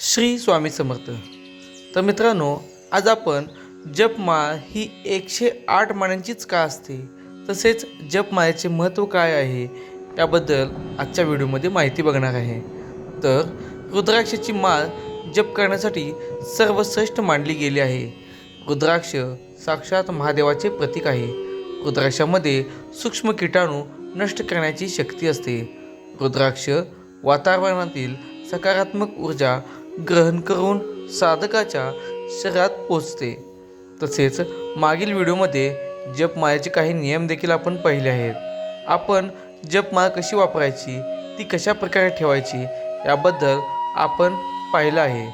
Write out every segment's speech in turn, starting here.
श्री स्वामी समर्थ. तर मित्रांनो आज आपण जपमाळ ही एकशे आठ माळ्यांचीच का असते? तसेच जपमाळेचे महत्त्व काय आहे? याबद्दल आजच्या व्हिडिओमध्ये माहिती बघणार आहे. तर रुद्राक्षाची माळ जप करण्यासाठी सर्वश्रेष्ठ मानली गेली आहे. रुद्राक्ष साक्षात महादेवाचे प्रतीक आहे. रुद्राक्षामध्ये सूक्ष्म किटाणू नष्ट करण्याची शक्ती असते. रुद्राक्ष वातावरणातील सकारात्मक ऊर्जा ग्रहण करून साधकाच्या शरीरात पोचते तसेच मागील व्हिडिओमध्ये जपमायाचे काही नियम देखील आपण पाहिले आहेत. आपण जपमाळ कशी वापरायची ती कशा प्रकारे ठेवायची याबद्दल आपण पाहिलं आहे.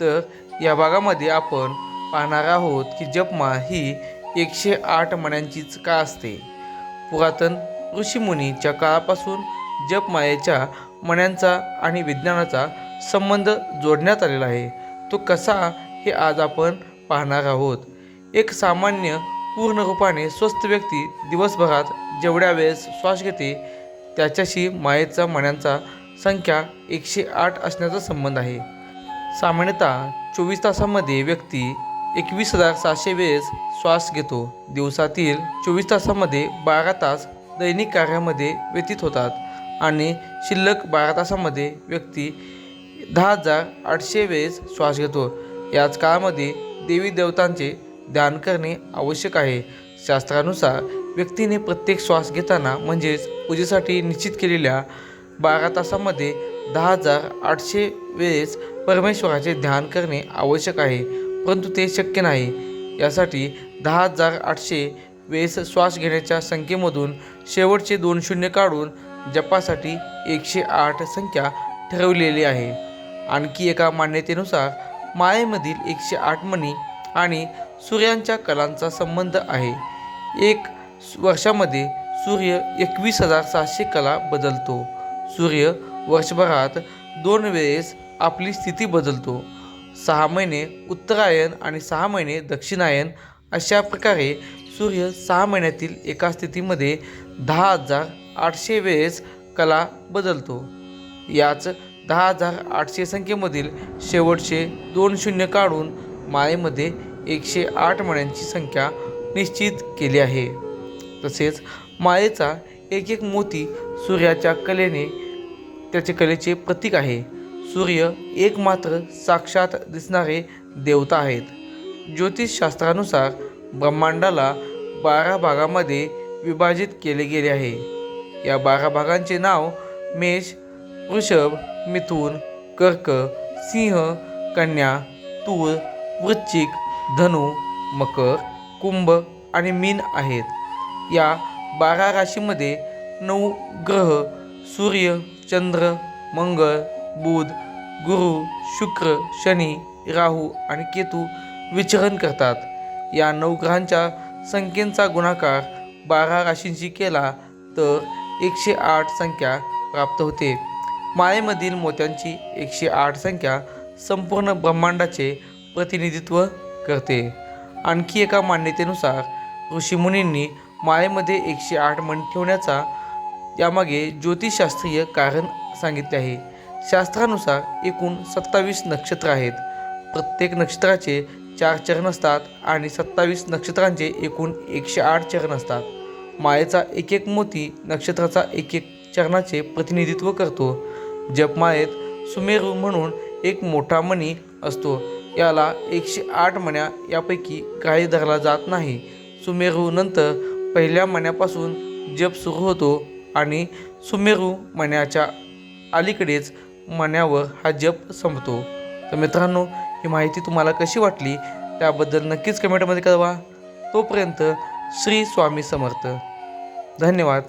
तर या भागामध्ये आपण पाहणार आहोत की जपमाळ ही एकशे आठ मण्यांचीच का असते? पुरातन ऋषीमुनीच्या काळापासून जपमायेच्या मण्यांचा आणि विज्ञानाचा संबंध जोडण्यात आलेला आहे. तो कसा हे आज आपण पाहणार आहोत. एक सामान्य पूर्ण रूपाने स्वस्थ व्यक्ती दिवसभरात जेवढ्या वेळेस श्वास घेते त्याच्याशी मायेचा मण्यांचा संख्या एकशे आठ असण्याचा संबंध आहे. सामान्यतः चोवीस तासामध्ये व्यक्ती एकवीस हजार सहाशे वेळेस श्वास घेतो. दिवसातील चोवीस तासामध्ये बारा तास दैनिक कार्यामध्ये व्यतीत होतात आणि शिल्लक बारा तासामध्ये व्यक्ती दहा हजार आठशे वेळेस श्वास घेतो. याच काळामध्ये देवी देवतांचे ध्यान करणे आवश्यक आहे. शास्त्रानुसार व्यक्तीने प्रत्येक श्वास घेताना म्हणजेच पूजेसाठी निश्चित केलेल्या बारा तासामध्ये दहा हजार आठशे वेळेस परमेश्वराचे ध्यान करणे आवश्यक आहे परंतु ते शक्य नाही. यासाठी दहा हजार आठशे वेळेस श्वास घेण्याच्या संख्येमधून शेवटचे दोन शून्य काढून जपासाठी एकशे आठ संख्या ठरवलेली आहे. आणखी एका मान्यतेनुसार मायेमधील एकशे आठ मणी आणि सूर्यांच्या कलांचा संबंध आहे. एक वर्षामध्ये सूर्य एकवीस हजार सहाशे कला बदलतो. सूर्य वर्षभरात दोन वेळेस आपली स्थिती बदलतो. सहा महिने उत्तरायण आणि सहा महिने दक्षिणायन अशा प्रकारे सूर्य सहा महिन्यातील एका स्थितीमध्ये दहा हजार आठशे वेळेस कला बदलतो. याच दहा हजार आठशे संख्येमधील शेवटचे दोन शून्य काढून माळेमध्ये एकशे आठ मण्यांची संख्या निश्चित केली आहे. तसेच माळेचा एक एक मोती सूर्याच्या कलेने त्याचे कलेचे प्रतीक आहे. सूर्य एक मात्र साक्षात दिसणारे देवता आहेत. ज्योतिषशास्त्रानुसार ब्रह्मांडाला बारा भागामध्ये विभाजित केले गेले आहे. या बारा भागांचे नाव मेष वृषभ मिथुन कर्क सिंह कन्या तूर वृश्चिक धनु मकर कुंभ आणि मीन आहेत. या बारा राशीमध्ये नऊ ग्रह सूर्य चंद्र मंगळ बुध गुरु शुक्र शनी राहू आणि केतू विचरण करतात. या नऊ ग्रहांच्या संख्येचा गुणाकार बारा राशींशी केला तर एकशे आठ संख्या प्राप्त होते. मायेमधील मोत्यांची एकशे आठ संख्या संपूर्ण ब्रह्मांडाचे प्रतिनिधित्व करते. आणखी एका मान्यतेनुसार ऋषीमुनींनी मायेमध्ये एकशे आठ मण ठेवण्याचा यामागे ज्योतिषशास्त्रीय कारण सांगितले आहे. शास्त्रानुसार एकूण सत्तावीस नक्षत्र आहेत. प्रत्येक नक्षत्राचे चार चरण असतात आणि सत्तावीस नक्षत्रांचे एकूण एकशे आठ चरण असतात. मायेचा एक एक मोती नक्षत्राचा एक एक चरणाचे प्रतिनिधित्व करतो. जपमाळेत सुमेरू म्हणून एक मोठा मणी असतो. याला एकशे आठ मण्या यापैकी काही धरला जात नाही. सुमेरू नंतर पहिल्या मण्यापासून जप सुरू होतो आणि सुमेरू मण्याच्या अलीकडेच मण्यावर हा जप संपतो. तर मित्रांनो ही माहिती तुम्हाला कशी वाटली त्याबद्दल नक्कीच कमेंटमध्ये कळवा. तोपर्यंत श्री स्वामी समर्थ. धन्यवाद.